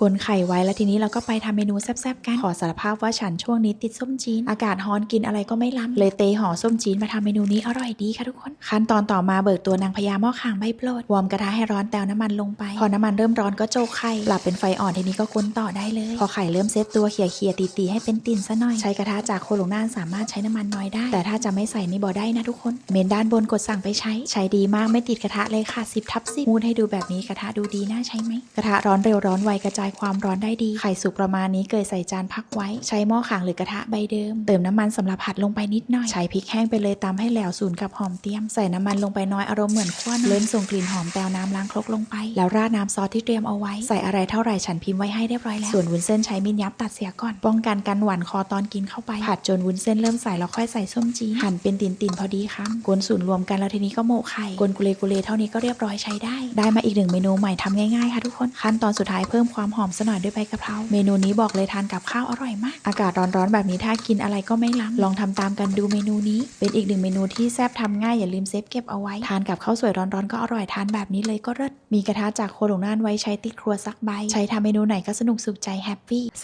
กลนไข่ไว้แล้วทีนี้เราก็ไปทำเมนูแซ่บๆกันขอสารภาพว่าฉันช่วงนี้ติดส้มจีน อากาศร้อนกินอะไรก็ไม่ล้ำเลยเตห่อส้มจีนมาทำเมนูนี้อร่อยดีค่ะทุกคน ขั้นตอนต่อมาเบิกตัวนางพญาหม้อข่างใบโปรดวอร์มกระทะให้ร้อนแตวน้ำมันลงไป พอน้ำมันเริ่มร้อนก็โจกไข่ปรับเป็นไฟอ่อนทีนี้ก็คนต่อได้เลย พอไข่เริ่มเซตตัวเขี่ยเขี่ยตีตีๆให้เป็นติ่นซะหน่อยใช้กระทะจากโคโลน่านสามารถใช้น้ำมันน้อยได้ แต่ถ้าจะไม่ใส่นี่บ่ได้นะทุกคน เมนด้านบนกดสั่งไปใช้ ใช้ดีมากไม่ติดกระทะเลยค่ะ10ทับ10มูดให้ดูแบบนี้กระทะดูดีน่าใช้ไหมกระทะร้อนเร็วร้อนไวกระจายความร้อนได้ดี ไข่สุกประมาณนี้เกยใส่จานพักไว้ ใช้หม้อขางหรือกระทะใบเดิม เติมน้ำมันสำหรับผัดลงไปนิดหน่อย ใช้พริกแห้งไปเลยตามให้แหลวสูนกับหอมเตรียม ใส่น้ำมันลงไปน้อยอารมณ์เหมือนขั้วเล่นส่งกลิ่นหอมแตวน้ำล้างครกลงไป แล้วราดน้ำซอสที่เตรียมเอาไว้ ใส่อะไรเท่าไหร่ฉันพิมพ์ไว้ให้เรียบร้อยแล้ว ส่วนวุ้นเส้นใช้มีดยับตัดเสียก่อน ป้องกันกันหวานคอตอนกินเข้าไป ผัดจนวุ้นเส้นเริ่มใส่แล้วค่อยใส่ส้มจีนหั่นเป็นติ่นๆพอดีคำกวนสูนรวมกันแล้วทีนี้ก็โมะไข่กวนกุเลกุเลเท่านี้ก็เรียบร้อยใช้ได้ ได้มาอีกหนึ่งเมนูใหม่ทำง่ายๆค่ะทุกคน ขั้นตอนสุดท้ายเพิ่มความหอมสกหน่อยด้วยใบกะเพรา เมนูนี้บอกเลยทานกับข้าวอร่อยมาก อากาศร้อนๆแบบนี้ถ้ากินอะไรก็ไม่ล้ำลองทำตามกันดูเมนูนี้ เป็นอีกหนึ่งเมนูที่แซ่บทำง่ายอย่าลืมเซฟเก็บเอาไว้ ทานกับข้าวสวยร้อนๆก็อร่อยทานแบบนี้เลยก็เลิศมีกระทะจากโคหลงน่านไว้ใช้ติดครัวซักใบ ใช้ทำเมนูไหนก็สนุกสุขใจแฮปปี้